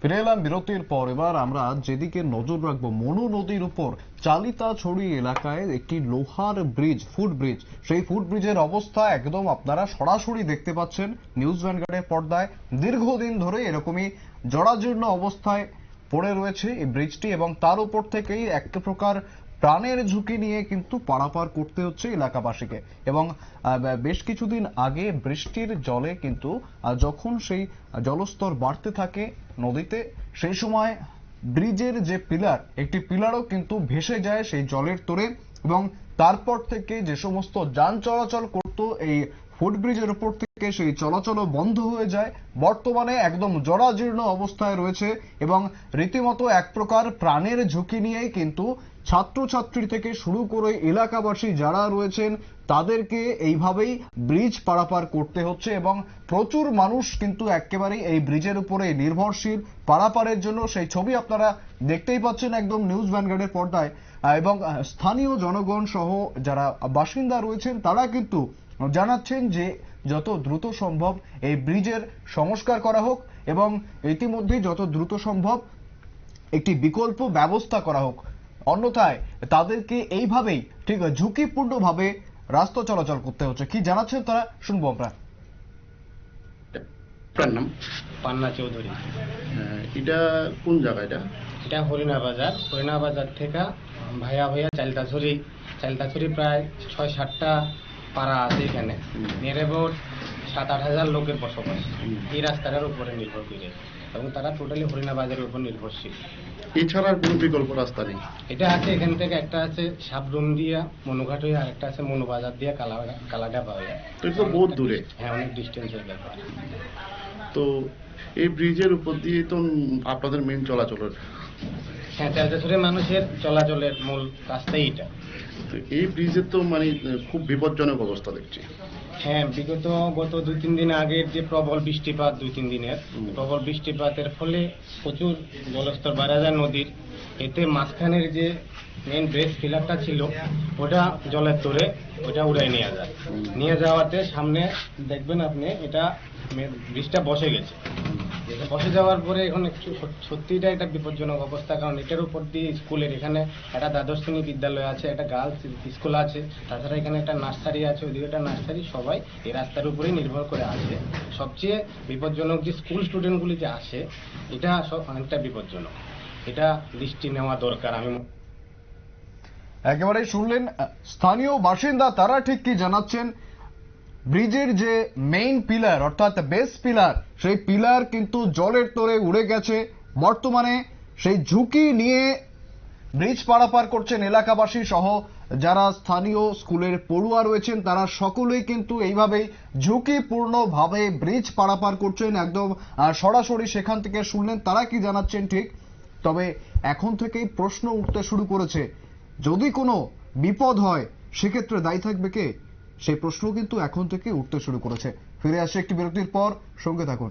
ফিরে এলাম বিরতির পর এবার আমরা যেদিকে নজর রাখব, মনু নদীর উপর। চালিতা ছড়ি এলাকায় একটি লোহার ব্রিজ, ফুট ব্রিজ। সেই ফুট ব্রিজের অবস্থা একদম আপনারা সরাসরি দেখতে পাচ্ছেন নিউজ ভ্যানগার্ডের পর্দায়। দীর্ঘদিন ধরে এরকমই জরাজীর্ণ অবস্থায় পড়ে রয়েছে এই ব্রিজটি এবং তার উপর থেকেই এক প্রকার প্রাণের ঝুঁকি নিয়ে কিন্তু পারাপার করতে হচ্ছে এলাকাবাসীকে। এবং বেশ কিছুদিন আগে বৃষ্টির জলে কিন্তু যখন সেই জলস্তর বাড়তে থাকে নদীতে, সেই সময় ব্রিজের যে পিলার, একটি পিলারও কিন্তু ভেসে যায় সেই জলের তোরে। এবং তারপর থেকে যে সমস্ত যান চলাচল করত এই ফুটব্রিজের উপর থেকে সেই চলাচলও বন্ধ হয়ে যায়। বর্তমানে একদম জরাজীর্ণ অবস্থায় রয়েছে এবং রীতিমতো এক প্রকার প্রাণের ঝুঁকি নিয়েই কিন্তু ছাত্রছাত্রী থেকে শুরু করে এলাকাবাসী যারা রয়েছেন, তাদেরকে এইভাবেই ব্রিজ পারাপার করতে হচ্ছে এবং প্রচুর মানুষ কিন্তু একেবারেই এই ব্রিজের উপরে নির্ভরশীল। পারাপারের জন্য সেই ছবি আপনারা দেখতেই পাচ্ছেন একদম নিউজ ভ্যানগার্ডের পর্দায়। এবং স্থানীয় জনগণ সহ যারা বাসিন্দা রয়েছেন, তারা কিন্তু জানাচ্ছেন যে যত দ্রুত সম্ভব এই ব্রিজের সংস্কার করা হোক এবং ইতিমধ্যে যত দ্রুত সম্ভব একটি বিকল্প ব্যবস্থা করা হোক। অন্যথায় তাদেরকে এইভাবেই ঠিক ঝুঁকিপূর্ণভাবে রাস্তা চলাচল করতে হচ্ছে। কি জানাচ্ছেন তারা? শুনব আমরা। আপনার নাম? পান্না চৌধুরী। এটা কোন জায়গা এটা? এটা হরিণা বাজার। হরিণা বাজার থেকে ভাইয়া ভাইয়া চালতাছড়ি। চালতাছড়ি প্রায় ছয় সাতটা পাড়া আছে এখানে। নিয়ার অ্যাবাউট সাত আট হাজার লোকের বসবাস। এই রাস্তাটার উপরে নির্ভর করে। এবং তারা টোটালি হরিণা বাজারের উপর নির্ভরশীল। এছাড়া কোনো বিকল্প রাস্তা নেই? এটা আছে এখান থেকে একটা আছে সাবরুম দিয়া মনুঘাট হয়ে আর একটা আছে মনুবাজার দিয়া কালা কালাডাবা হয়ে। তো এটা বহুত দূরে। হ্যাঁ অনেক ডিস্টেন্সের ব্যাপার। তো এই ব্রিজের উপর দিয়ে তো আপনাদের মেন চলাচলের হ্যাঁ মানুষের চলাচলের মূল রাস্তাই এটা তো এই ব্রিজের তো মানে খুব বিপজ্জনক অবস্থা দেখছি। হ্যাঁ বিগত গত দুই তিন দিন আগের যে প্রবল বৃষ্টিপাত দুই তিন দিনের প্রবল বৃষ্টিপাতের ফলে প্রচুর জলস্তর বাড়া যায় নদীর। এতে মাঝখানের যে মেন ব্রেস ফিলারটা ছিল ওটা জলের তোরে ওটা উড়াই নিয়ে যায়। নিয়ে যাওয়াতে সামনে দেখবেন আপনি এটা ব্রিজটা বসে গেছে। বসে যাওয়ার পরে এখন একটু সত- সত্যিটা একটা বিপজ্জনক অবস্থা, কারণ এটার উপর দিয়ে স্কুলের এখানে একটা দ্বাদশ শ্রেণি বিদ্যালয় আছে, একটা গার্লস স্কুল আছে, তাছাড়া এখানে একটা নার্সারি আছে ওইদিকে একটা নার্সারি সবাই এই রাস্তার উপরেই নির্ভর করে আছে। সবচেয়ে বিপজ্জনক যে স্কুল স্টুডেন্টগুলি যে আসে, এটা সব অনেকটা বিপজ্জনক। এটা দৃষ্টি নেওয়া দরকার, আমি একেবারে শুনলেন স্থানীয় বাসিন্দা তারা ঠিক কি জানাচ্ছেন? ব্রিজের যে মেইন পিলার অর্থাৎ বেস পিলার সেই পিলার কিন্তু জলের তোরে উড়ে গেছে। বর্তমানে সেই ঝুঁকি নিয়ে ব্রিজ পারাপার করছেন এলাকাবাসী সহ যারা স্থানীয় স্কুলের পড়ুয়া রয়েছেন, তারা সকলেই কিন্তু এইভাবেই ঝুঁকিপূর্ণভাবে ব্রিজ পারাপার করছেন। একদম সরাসরি সেখান থেকে শুনলেন, তারা কি জানাচ্ছেন ঠিক? তবে এখন থেকেই প্রশ্ন উঠতে শুরু করেছে। যদি কোনো বিপদ হয়, সেক্ষেত্রে দায়ী থাকবে কে? সেই প্রশ্ন কিন্তু এখন থেকে উঠতে শুরু করেছে। ফিরে আসে একটি বিরতির পর, সঙ্গে থাকুন।